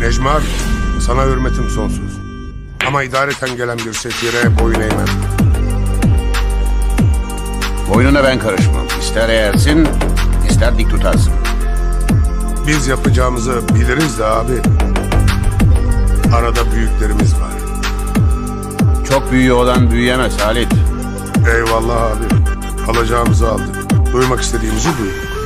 Necmi abi, sana hürmetim sonsuz. Ama idareten gelen bir sefire boyun eğmem. Boynuna ben karışmam. İster eğersin, ister dik tutarsın. Biz yapacağımızı biliriz de abi. Arada büyüklerimiz var. Çok büyüğü olan büyüyemez Halit. Eyvallah abi. Alacağımızı aldık. Duymak istediğimizi duyduk.